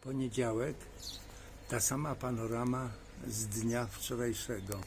Poniedziałek, ta sama panorama z dnia wczorajszego.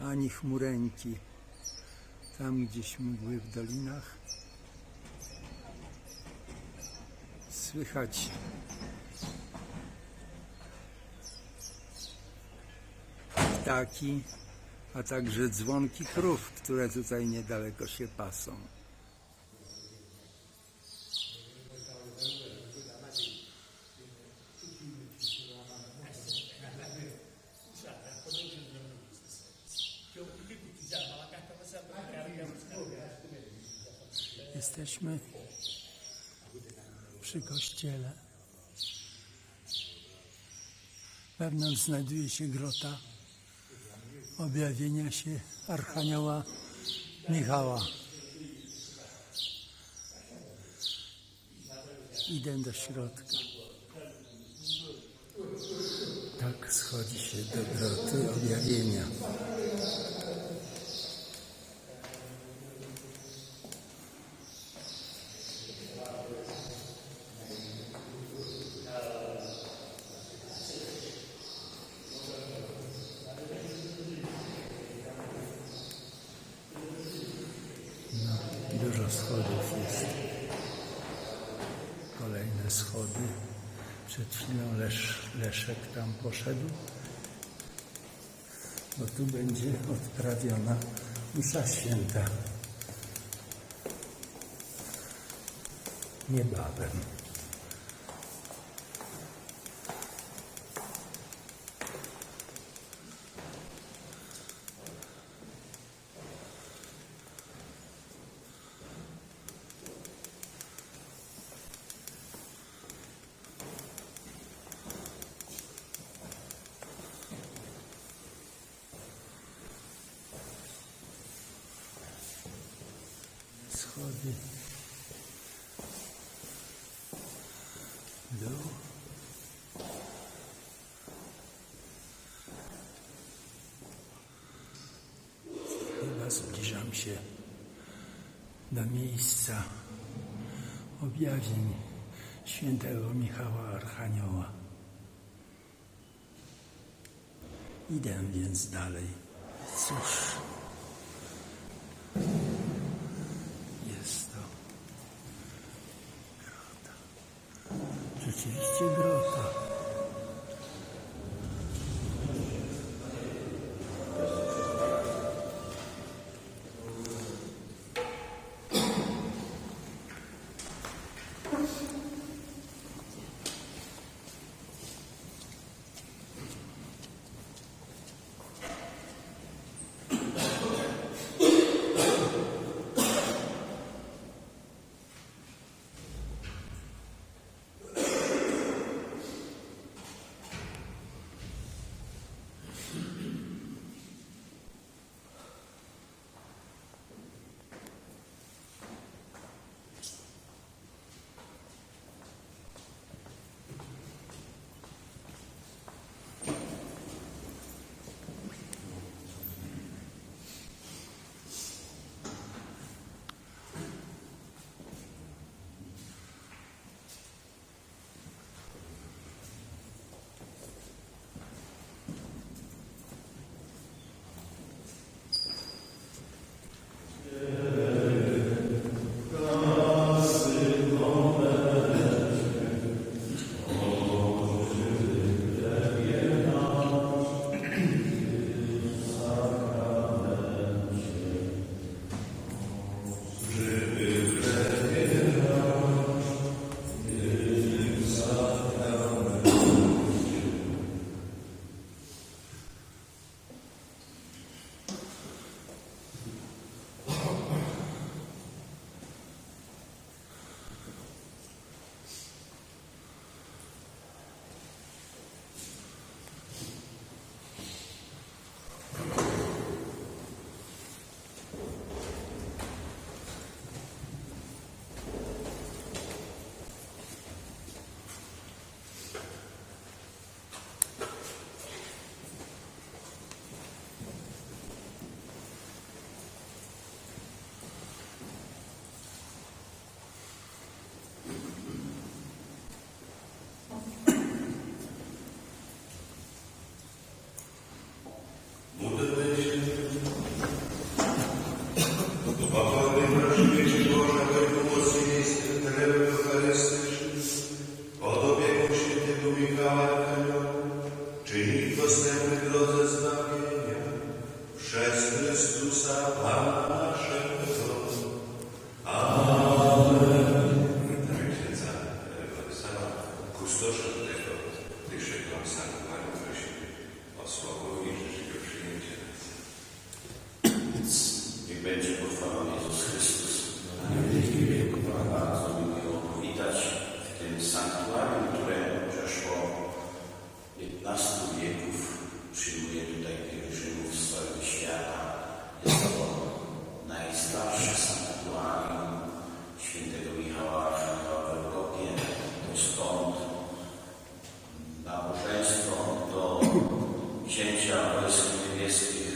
Ani chmureńki. Tam gdzieś mgły w dolinach. Słychać ptaki, a także dzwonki krów, które tutaj niedaleko się pasą. Przy kościele. Wewnątrz znajduje się grota objawienia się Archanioła Michała. Idę do środka. Tak schodzi się do groty objawienia. Leszek tam poszedł, bo tu będzie odprawiona msza święta. Niebawem. Schody. Dół. Chyba zbliżam się do miejsca objawień świętego Michała Archanioła. Idę więc dalej. Cóż, щедрот. gente a Deus neste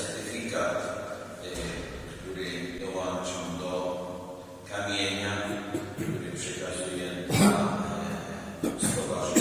certyfikat, e, który dołączam do kamienia, który przekazuję dla e, stowarzyszenia.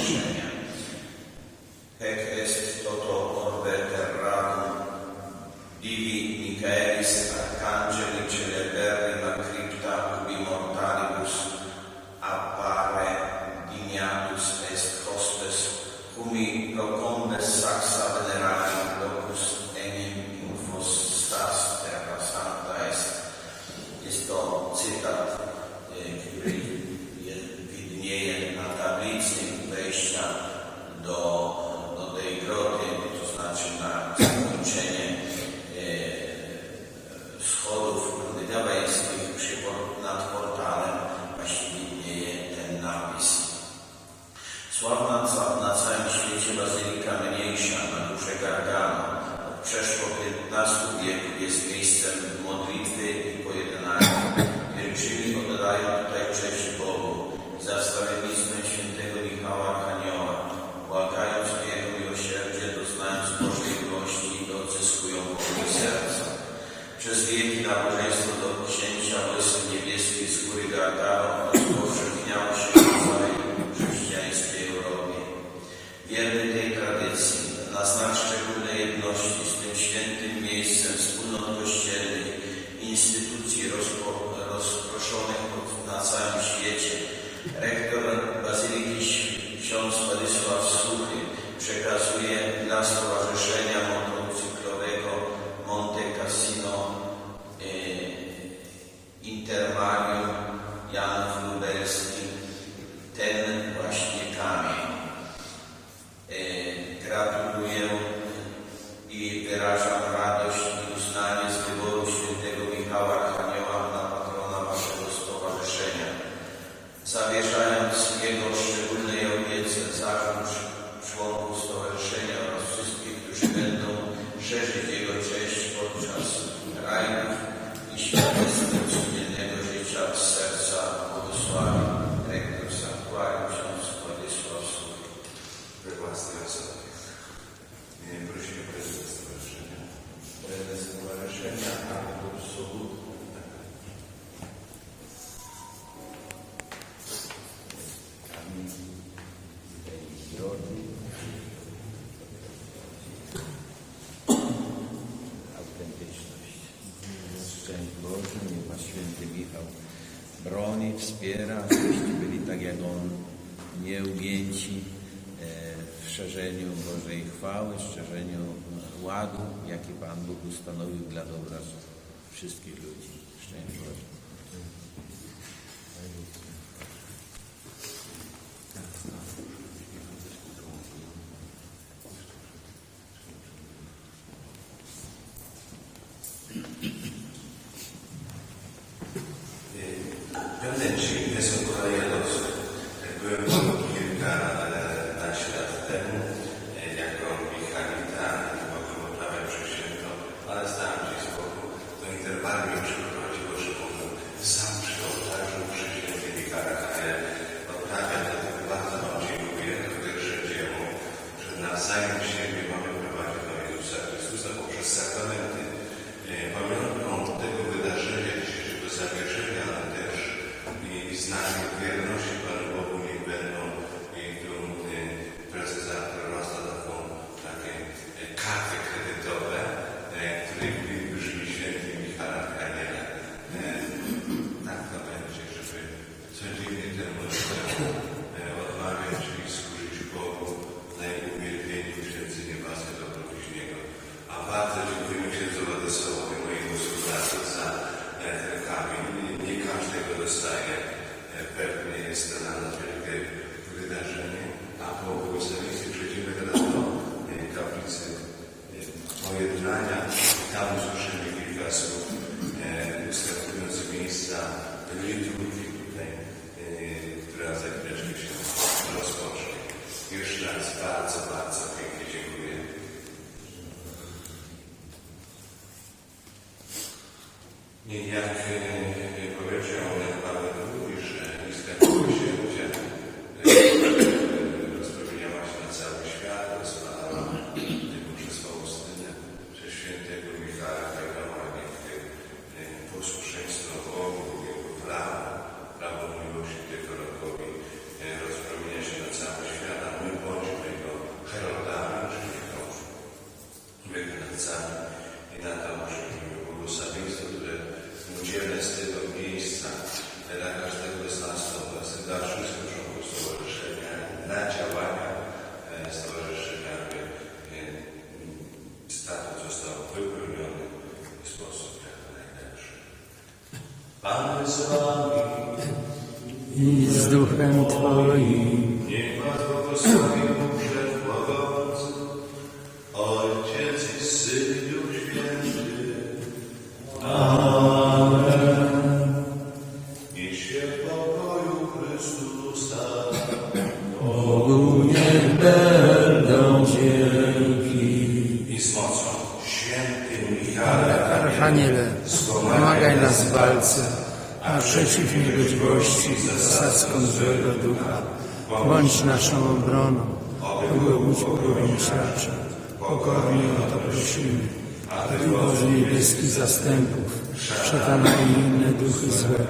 naszego przeszło 15 wieków jest pecado ujęci e, w szerzeniu Bożej chwały, w szerzeniu ładu, jaki Pan Bóg ustanowił dla dobra wszystkich ludzi. Szczęść Boże. błogosławieństwie przejdziemy do e, kaplicy e, pojednania. Tam usłyszymy kilka słów e, wskazujących miejsca liturgii tutaj, która za się rozpocznie. Jeszcze raz bardzo, bardzo pięknie dziękuję. Nie, ja Bądź naszą obroną, obłóż pogrążacza. Pokornie o to prosimy, aby Boże niebieskich zastępów, szatana i inne duchy złe,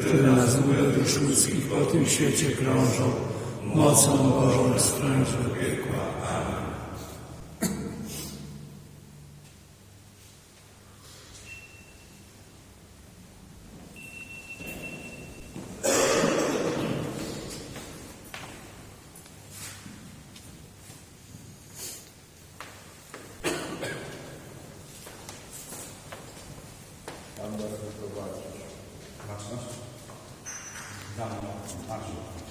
które na zgubę dusz ludzkich po tym świecie krążą, mocą Bożą strężą piekła. Amen. Там даже это важно. Нам важно.